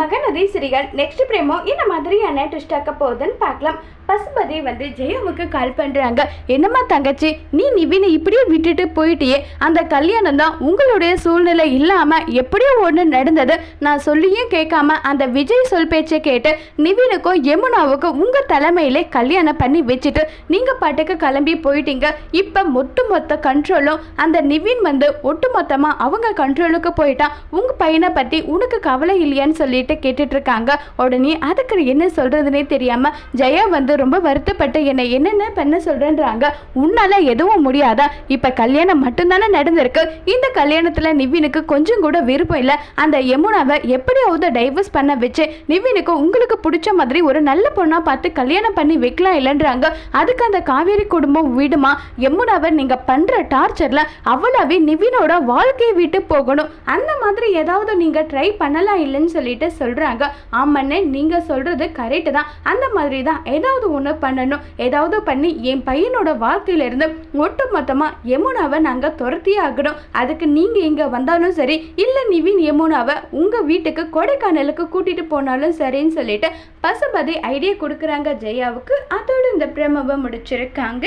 Mahanadi சிறிகள் next பிரேமோ இந்த மாதிரியான twist ஆக்க போகுதுன்னு பார்க்கலாம். பசுபதி வந்து ஜெயாவுக்கு கால் பண்ணுறாங்க என்னம்மா தங்கச்சி நீ நிவினை இப்படியே விட்டுட்டு போயிட்டியே. அந்த கல்யாணம் தான் உங்களுடைய சூழ்நிலை இல்லாமல் எப்படியோ ஒன்று நடந்தது. நான் சொல்லியும் கேட்காம அந்த விஜய் சொல் பேச்சை கேட்டு நிவினுக்கும் யமுனாவுக்கும் உங்கள் தலைமையிலே கல்யாணம் பண்ணி வச்சுட்டு நீங்கள் பாட்டுக்கு கிளம்பி போயிட்டீங்க. இப்போ ஒட்டு மொத்த கண்ட்ரோலும் அந்த நிவின் வந்து ஒட்டு மொத்தமாக அவங்க கண்ட்ரோலுக்கு போயிட்டான். உங்கள் பையனை பற்றி உனக்கு கவலை இல்லையான்னு சொல்லிட்டு கேட்டுட்டு இருக்காங்க உடனே அதுக்கு என்ன சொல்கிறதுனே தெரியாமல் ஜெயா வந்து ரொம்ப வருத்தப்பட்டு என்னை என்னென்ன பண்ண சொல்கிறேன்றாங்க உன்னால எதுவும் முடியாதா? இப்போ கல்யாணம் மட்டும்தானே நடந்திருக்கு. இந்த கல்யாணத்தில் நிவினுக்கு கொஞ்சம் கூட விருப்பம் இல்லை. அந்த யமுனாவை எப்படியாவது டைவர்ஸ் பண்ண வச்சு நிவினுக்கு உங்களுக்கு பிடிச்ச மாதிரி ஒரு நல்ல பொண்ணாக பார்த்து கல்யாணம் பண்ணி வைக்கலாம் இல்லைன்றாங்க. அதுக்கு அந்த காவேரி குடும்பம் விடுமா? யமுனாவை நீங்கள் பண்ணுற டார்ச்சரில் அவ்வளவே நிவினோட வாழ்க்கையை விட்டு போகணும். அந்த மாதிரி ஏதாவது நீங்கள் ட்ரை பண்ணலாம் இல்லைன்னு சொல்லிட்டு சொல்கிறாங்க ஆமாண்ணே நீங்கள் சொல்கிறது கரெக்டு தான். அந்த மாதிரி தான் ஏதாவது ஒன்று பண்ணணும். ஏதாவது பண்ணி என் பையனோட வாழ்க்கையிலேருந்து ஒட்டு மொத்தமாக யமுனாவை நாங்கள் துரத்தியே ஆகணும். அதுக்கு நீங்கள் இங்கே வந்தாலும் சரி இல்லை நிவின் யமுனாவை உங்கள் வீட்டுக்கு கொடைக்கானலுக்கு கூட்டிகிட்டு போனாலும் சரின்னு சொல்லிட்டு பசுபதி ஐடியா கொடுக்குறாங்க ஜெயாவுக்கு. அதோடு இந்த பிரமவை முடிச்சிருக்காங்க.